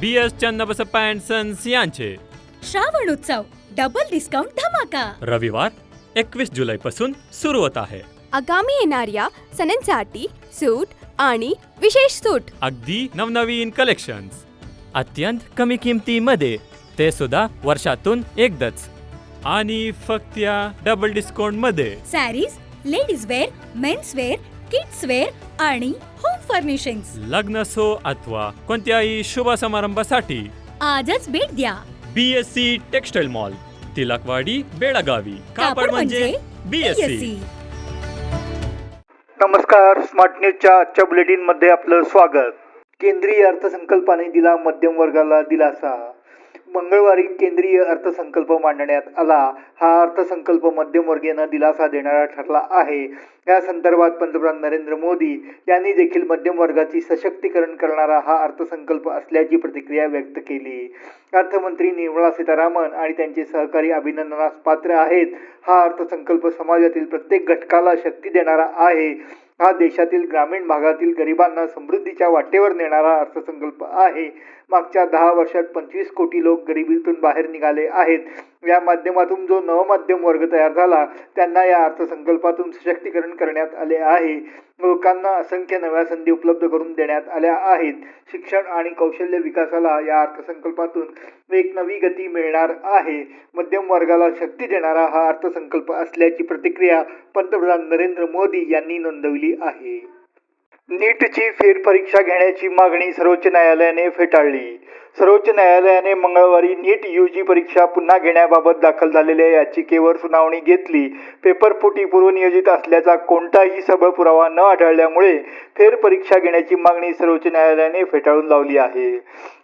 B S Channabasappa and sons यांचे. श्रावण उत्सव डबल डिस्काउंट धमाका. रविवार एकवीस जुलैपासून सुरू होत आहे. आगामी येणाऱ्या सणांसाठी सूट आणि विशेष सूट. अगदी नवनवीन कलेक्शन्स अत्यंत कमी किमतीमध्ये ते सुद्धा वर्षातून एकदाच. आणि फक्त या डबल डिस्काउंटमध्ये. Sarees ladies wear men's wear kids wear आणि होम फर्निशिंग लग्न असो अथवा कोणत्याही शुभ समारंभासाठी आजच भेट द्या. B S C textile mall Tilakwadi Belagavi. कापड म्हणजे बी एस सी BSc. नमस्कार स्मार्ट न्यूजच्या आजच्या बुलेटिनमध्ये आपलं स्वागत. केंद्रीय अर्थसंकल्पाने दिला मध्यम वर्गाला दिलासा. मंगळवारी केंद्रीय अर्थसंकल्प मांडण्यात आला. हा अर्थसंकल्प मध्यमवर्गीयांना दिलासा देणारा ठरला आहे. या संदर्भात पंतप्रधान नरेंद्र मोदी यांनी देखील मध्यम वर्गाची सशक्तीकरण करणारा हा अर्थसंकल्प असल्याची प्रतिक्रिया व्यक्त केली. अर्थमंत्री निर्मला सीतारामन आणि त्यांचे सहकारी अभिनंदनास पात्र आहेत. हा अर्थसंकल्प समाजातील प्रत्येक घटकाला शक्ती देणारा आहे. हा देशातील ग्रामीण भागातील गरिबांना समृद्धीच्या वाटेवर नेणारा अर्थसंकल्प आहे. मागच्या दहा वर्षात पंचवीस कोटी लोक गरिबीतून बाहेर निघाले आहेत. या माध्यमातून जो नवमाध्यम वर्ग तयार झाला त्यांना या अर्थसंकल्पातून सशक्तीकरण करण्यात आले आहे. लोकांना असंख्य नव्या संधी उपलब्ध करून देण्यात आल्या आहेत. शिक्षण आणि कौशल्य विकासाला या अर्थसंकल्पातून एक नवी गती मिळणार आहे. मध्यम वर्गाला शक्ती देणारा हा अर्थसंकल्प असल्याची प्रतिक्रिया पंतप्रधान नरेंद्र मोदी यांनी नोंदवली आहे. नीटची फेरपरीक्षा घेण्याची मागणी सर्वोच्च न्यायालयाने फेटाळली. सर्वोच्च न्यायालयाने मंगळवारी नीट यू जी परीक्षा पुन्हा घेण्याबाबत दाखल झालेल्या याचिकेवर सुनावणी घेतली. पेपरफुटी पूर्वनियोजित असल्याचा कोणताही सबळ पुरावा न आढळल्यामुळे फेरपरीक्षा घेण्याची मागणी सर्वोच्च न्यायालयाने फेटाळून लावली आहे.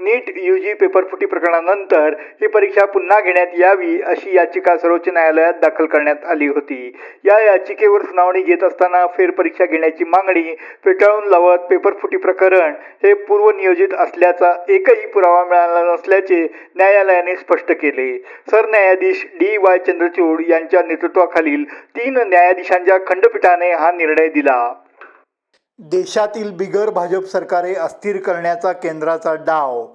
नीट यू जी पेपरफुटी प्रकरणानंतर ही परीक्षा पुन्हा घेण्यात यावी अशी याचिका सर्वोच्च न्यायालयात दाखल करण्यात आली होती. या याचिकेवर सुनावणी घेत असताना फेरपरीक्षा घेण्याची मागणी फेटाळून लावत पेपरफुटी प्रकरण हे पूर्वनियोजित असल्याचा एकही पुरावा मिळाला नसल्याचे न्यायालयाने स्पष्ट केले. सरन्यायाधीश डी वाय चंद्रचूड यांच्या नेतृत्वाखालील तीन न्यायाधीशांच्या खंडपीठाने हा निर्णय दिला. देशातील बिगर भाजप सरकारे अस्थिर करण्याचा केंद्राचा डाव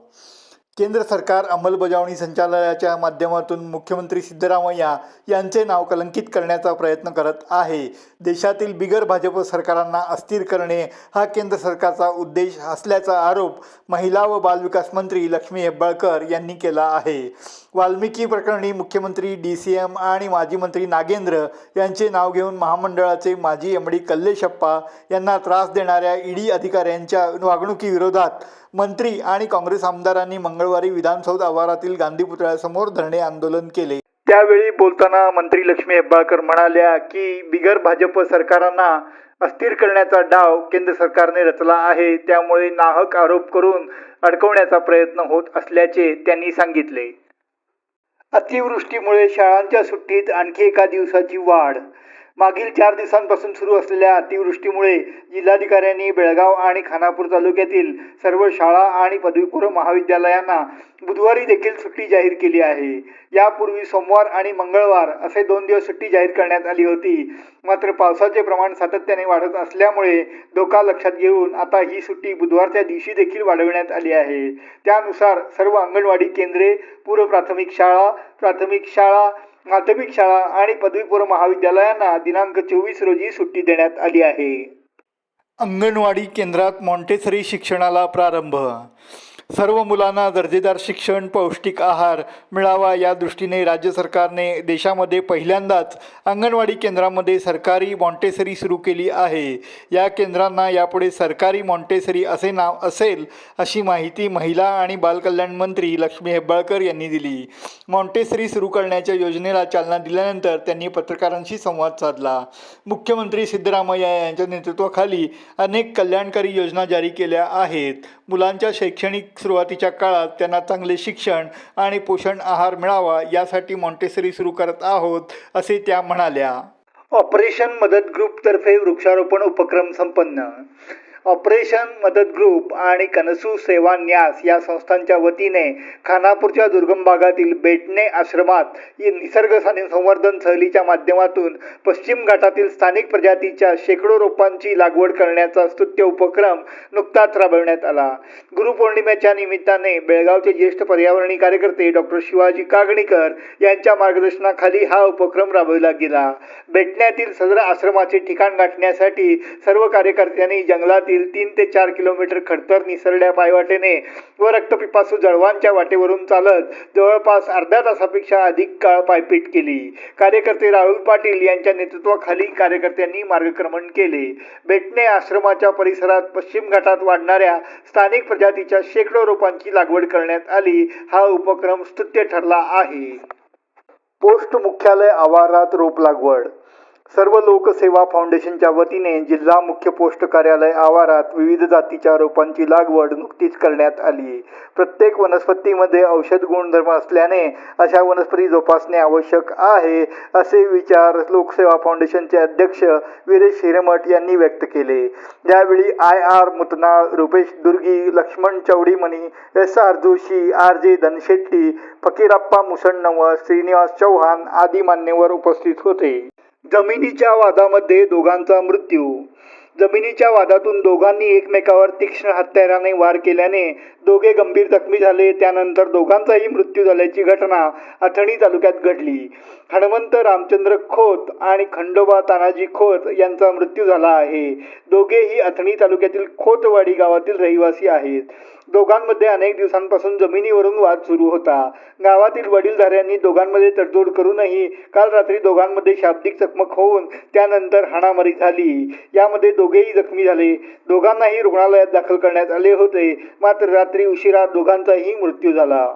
केंद्र सरकार अंमलबजावणी संचालनालयाच्या माध्यमातून मुख्यमंत्री सिद्धरामय्या यांचे नाव कलंकित करण्याचा प्रयत्न करत आहे. देशातील बिगर भाजप सरकारांना अस्थिर करणे हा केंद्र सरकारचा उद्देश असल्याचा आरोप महिला व बालविकास मंत्री लक्ष्मी हेब्बाळकर यांनी केला आहे. वाल्मिकी प्रकरणी मुख्यमंत्री डी सी एम आणि माजी मंत्री नागेंद्र यांचे नाव घेऊन महामंडळाचे माजी एम डी कल्लेशप्पा यांना त्रास देणाऱ्या ईडी अधिकाऱ्यांच्या वागणुकीविरोधात मंत्री आणि काँग्रेस आमदारांनी मंगळवारी विधानसौध आवारातील गांधी पुतळ्यासमोर धरणे आंदोलन केले. त्यावेळी बोलताना मंत्री लक्ष्मी हेब्बाळकर म्हणाल्या की बिगर भाजप सरकारांना अस्थिर करण्याचा डाव केंद्र सरकारने रचला आहे. त्यामुळे नाहक आरोप करून अडकवण्याचा प्रयत्न होत असल्याचे त्यांनी सांगितले. अतिवृष्टीमुळे शाळांच्या सुट्टीत आणखी एका दिवसाची वाढ मागील चार दिवसांपासून सुरू असलेल्या अतिवृष्टीमुळे जिल्हाधिकाऱ्यांनी बेळगाव आणि खानापूर तालुक्यातील सर्व शाळा आणि पदवीपूर्व महाविद्यालयांना बुधवारी देखील सुट्टी जाहीर केली आहे. यापूर्वी सोमवार आणि मंगळवार असे दोन दिवस सुट्टी जाहीर करण्यात आली होती. मात्र पावसाचे प्रमाण सातत्याने वाढत असल्यामुळे धोका लक्षात घेऊन आता ही सुट्टी बुधवारच्या दिवशी देखील वाढविण्यात आली आहे. त्यानुसार सर्व अंगणवाडी केंद्रे पूर्व प्राथमिक शाळा प्राथमिक शाळा माध्यमिक शाळा आणि पदवीपूर्व महाविद्यालयांना दिनांक चोवीस रोजी सुट्टी देण्यात आली आहे. अंगणवाडी केंद्रात मॉन्टेसरी शिक्षणाला प्रारंभ सर्व मुलांना दर्जेदार शिक्षण पौष्टिक आहार मिळावा. या दृष्टीने राज्य सरकारने देशामध्ये पहिल्यांदाच अंगणवाडी केंद्रामध्ये सरकारी मॉन्टेसरी सुरू केली आहे. या केंद्रांना यापुढे सरकारी मॉन्टेसरी असे नाव असेल अशी माहिती महिला आणि बालकल्याण मंत्री लक्ष्मी हेब्बाळकर यांनी दिली. मॉन्टेसरी सुरू करण्याच्या योजनेला चालना दिल्यानंतर त्यांनी पत्रकारांशी संवाद साधला. मुख्यमंत्री सिद्धरामय्या यांच्या नेतृत्वाखाली अनेक कल्याणकारी योजना जारी केल्या आहेत. मुलांच्या शैक्षणिक सुरुवातीच्या काळात त्यांना चांगले शिक्षण आणि पोषण आहार मिळावा यासाठी मॉन्टेसरी सुरू करत आहोत असे त्या म्हणाल्या. ऑपरेशन मदत ग्रुपतर्फे वृक्षारोपण उपक्रम संपन्न. ऑपरेशन मदत ग्रुप आणि कनसू सेवा न्यास या संस्थांच्या वतीने खानापूरच्या दुर्गम भागातील बेटणे आश्रमात निसर्ग संवर्धन सहलीच्या माध्यमातून पश्चिम घाटातील स्थानिक प्रजातीच्या शेकडो रोपांची लागवड करण्याचा स्तुत्य उपक्रम नुकताच राबविण्यात आला. गुरुपौर्णिमेच्या निमित्ताने बेळगावचे ज्येष्ठ पर्यावरणी कार्यकर्ते डॉक्टर शिवाजी कागणीकर यांच्या मार्गदर्शनाखाली हा उपक्रम राबविला गेला. बेटण्यातील सदर आश्रमाचे ठिकाण गाठण्यासाठी सर्व कार्यकर्त्यांनी जंगलातील तीन ते चार किलोमीटर खडतर निसरड्या पायवाटेने व रक्तपिपासू जळवांच्या वाटेवरून चालत जवळपास अर्ध्या तासापेक्षा अधिक काळ पायपीट केली. कार्यकर्ते राहुल पाटील यांच्या नेतृत्वाखाली कार्यकर्त्यांनी मार्गक्रमण केले. बेटणे आश्रमाच्या परिसरात पश्चिम घाटात वाढणाऱ्या स्थानिक प्रजातीच्या शेकडो रोपांची लागवड करण्यात आली. हा उपक्रम स्तुत्य ठरला आहे. पोस्ट मुख्यालय आवारात रोप लागवड सर्व लोकसेवा फाउंडेशनच्या वतीने जिल्हा मुख्य पोस्ट कार्यालय आवारात विविध जातीच्या रोपांची लागवड नुकतीच करण्यात आली. प्रत्येक वनस्पतीमध्ये औषध गुणधर्म असल्याने अशा वनस्पती जोपासणे आवश्यक आहे असे विचार लोकसेवा फाउंडेशनचे अध्यक्ष वीरेश हिरेमठ यांनी व्यक्त केले. यावेळी I R Mutnal Rupesh Durgi Laxman Choudimani S R Joshi R J Dhanshetti Fakirappa मुसण्णव Shrinivas Chauhan आदी मान्यवर उपस्थित होते. जमिनीच्या वादामध्ये दोघांचा मृत्यू. जमिनीच्या वादातून दोघांनी एकमेकावर तीक्ष्ण हत्याराने वार केल्याने दोघे गंभीर जखमी झाले. त्यानंतर दोघांचाही मृत्यू झाल्याची घटना अथणी तालुक्यात घडली. हणवंत रामचंद्र खोत आणि खंडोबा तानाजी खोत यांचा मृत्यू झाला आहे. दोघेही अथणी तालुक्यातील खोतवाडी गावातील रहिवासी आहेत. दोघांमध्ये अनेक दिवसांपासून जमिनीवरून वाद सुरू होता. गावातील वडीलधाऱ्यांनी दोघांमध्ये तडजोड करूनही काल रात्री दोघांमध्ये शाब्दिक चकमक होऊन त्यानंतर हाणामारी झाली. यामध्ये दोघेही जखमी झाले. दोघांनाही रुग्णालयात दाखल करण्यात आले होते. मात्र रात्री उशिरा दोघांचाही मृत्यू झाला.